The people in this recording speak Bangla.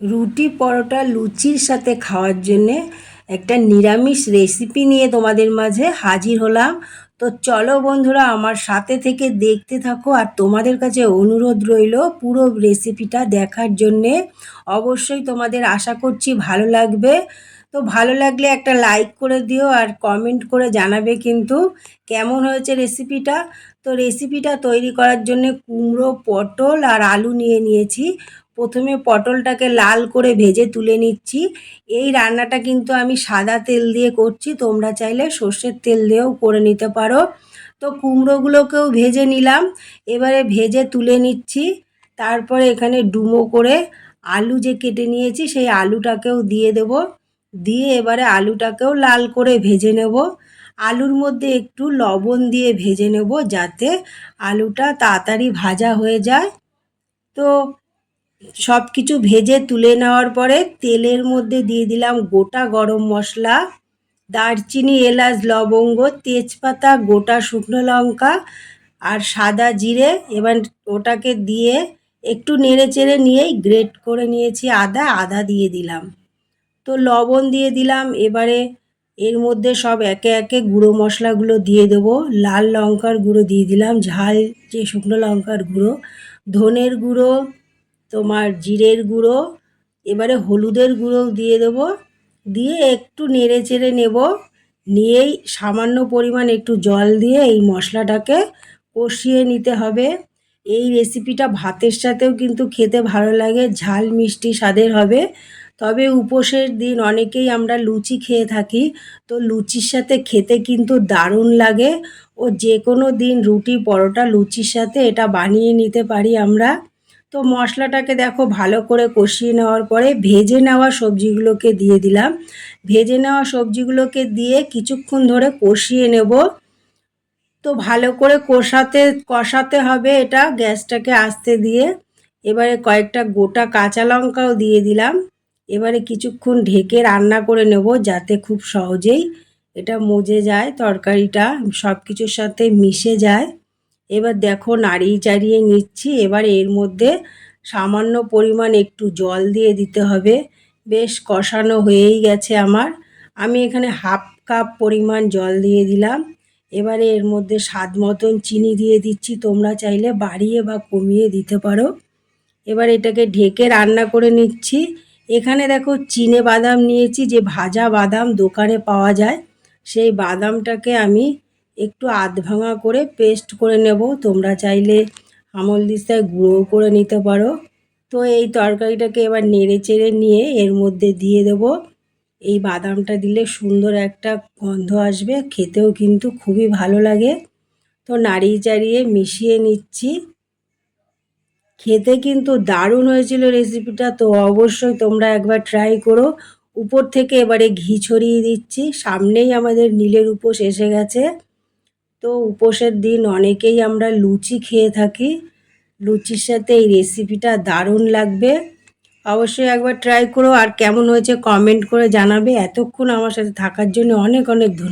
রুটি পরোটা লুচির সাথে খাওয়ার জন্যে একটা নিরামিষ রেসিপি নিয়ে তোমাদের মাঝে হাজির হলাম। তো চলো বন্ধুরা, আমার সাথে থেকে দেখতে থাকো আর তোমাদের কাছে অনুরোধ রইল পুরো রেসিপিটা দেখার জন্যে। অবশ্যই তোমাদের আশা করছি ভালো লাগবে। তো ভালো লাগলে একটা লাইক করে দিও আর কমেন্ট করে জানাবে কিন্তু কেমন হয়েছে রেসিপিটা তো রেসিপিটা তৈরি করার জন্য কুমড়ো, পটল আর আলু নিয়ে নিয়েছি। প্রথমে পটলটাকে লাল করে ভেজে তুলে নিচ্ছি। এই রান্নাটা কিন্তু আমি সাদা তেল দিয়ে করছি। তোমরা চাইলে সর্ষের তেল দিয়েও করে নিতে পারো। তো কুমড়োগুলোকেও ভেজে নিলাম। এবারে ভেজে তুলে নিচ্ছি। তারপরে এখানে ডুমো করে আলু যে কেটে নিয়েছি, সেই আলুটাকেও দিয়ে দেব। দিয়ে এবারে আলুটাকেও লাল করে ভেজে নেব। আলুর মধ্যে একটু লবণ দিয়ে ভেজে নেব যাতে আলুটা তাড়াতাড়ি ভাজা হয়ে যায়। তো সব কিছু ভেজে তুলে নেওয়ার পরে তেলের মধ্যে দিয়ে দিলাম গোটা গরম মশলা, দারচিনি, এলাচ, লবঙ্গ, তেজপাতা, গোটা শুকনো লঙ্কা আর সাদা জিরে। এবার ওটাকে দিয়ে একটু নেড়ে চেড়ে নিয়েই গ্রেট করে নিয়েছি আদা আদা দিয়ে দিলাম। তো লবণ দিয়ে দিলাম, এবারে এর মধ্যে সব একে একে গুঁড়ো মশলাগুলো দিয়ে দেবো। লাল লঙ্কার গুঁড়ো দিয়ে দিলাম, ঝাল যে শুকনো লঙ্কার গুঁড়ো, ধনের গুঁড়ো তোমার জিরের গুঁড়ো, এবারে হলুদের গুঁড়ো দিয়ে দেবো। দিয়ে একটু নেড়ে চেড়ে নেব। নিয়েই সামান্য পরিমাণ একটু জল দিয়ে এই মশলাটাকে কষিয়ে নিতে হবে। এই রেসিপিটা ভাতের সাথেও কিন্তু খেতে ভালো লাগে, ঝাল মিষ্টি স্বাদের হবে। তবে উপোসের দিন অনেকেই আমরা লুচি খেয়ে থাকি, তো লুচির সাথে খেতে কিন্তু দারুণ লাগে। ও যে কোনো দিন রুটি, পরোটা, লুচির সাথে এটা বানিয়ে নিতে পারি আমরা। তো মশলাটাকে দেখো ভালো করে কষিয়ে নেওয়ার পরে ভেজে নেওয়া সবজিগুলোকে দিয়ে দিলাম। ভেজে নেওয়া সবজিগুলোকে দিয়ে কিছুক্ষণ ধরে কষিয়ে নেব। তো ভালো করে কষাতে কষাতে হবে এটা গ্যাসটাকে আস্তে দিয়ে। এবারে কয়েকটা গোটা কাঁচা লঙ্কাও দিয়ে দিলাম। এবারে কিছুক্ষণ ঢেকে রান্না করে নেব যাতে খুব সহজেই এটা মজে যায়, তরকারিটা সব কিছুর সাথে মিশে যায়। এবার দেখো নাড়িয়ে চাড়িয়ে নিচ্ছি। এবার এর মধ্যে সামান্য পরিমাণ একটু জল দিয়ে দিতে হবে। বেশ কষানো হয়েই গেছে আমার। আমি এখানে হাফ কাপ পরিমাণ জল দিয়ে দিলাম। এবারে এর মধ্যে স্বাদ মতন চিনি দিয়ে দিচ্ছি। তোমরা চাইলে বাড়িয়ে বা কমিয়ে দিতে পারো। এবার এটাকে ঢেকে রান্না করে নিচ্ছি। এখানে দেখো চিনে বাদাম নিয়েছি। যে ভাজা বাদাম দোকানে পাওয়া যায়, সেই বাদামটাকে আমি একটু আধ ভাঙা করে পেস্ট করে নেব। তোমরা চাইলে আমল দিস্তায় গুঁড়ো করে নিতে পারো। তো এই তরকারিটাকে এবার নেড়ে চেড়ে নিয়ে এর মধ্যে দিয়ে দেব। এই বাদামটা দিলে সুন্দর একটা গন্ধ আসবে, খেতেও কিন্তু খুবই ভালো লাগে। তো নাড়িয়ে চাড়িয়ে মিশিয়ে নিচ্ছি। খেতে কিন্তু দারুণ হয়েছিল রেসিপিটা তো অবশ্যই তোমরা একবার ট্রাই করো। উপর থেকে এবারে ঘি ছড়িয়ে দিচ্ছি। সামনেই আমাদের নীলের উপোস এসে গেছে। তো উপোসের দিন অনেকেই আমরা লুচি খেয়ে থাকি। লুচির সাথে এই রেসিপিটা দারুণ লাগবে। অবশ্যই একবার ট্রাই করো। আর কেমন হয়েছে কমেন্ট করে জানাবে। এতক্ষণ আমার সাথে থাকার জন্য অনেক অনেক ধন্যবাদ।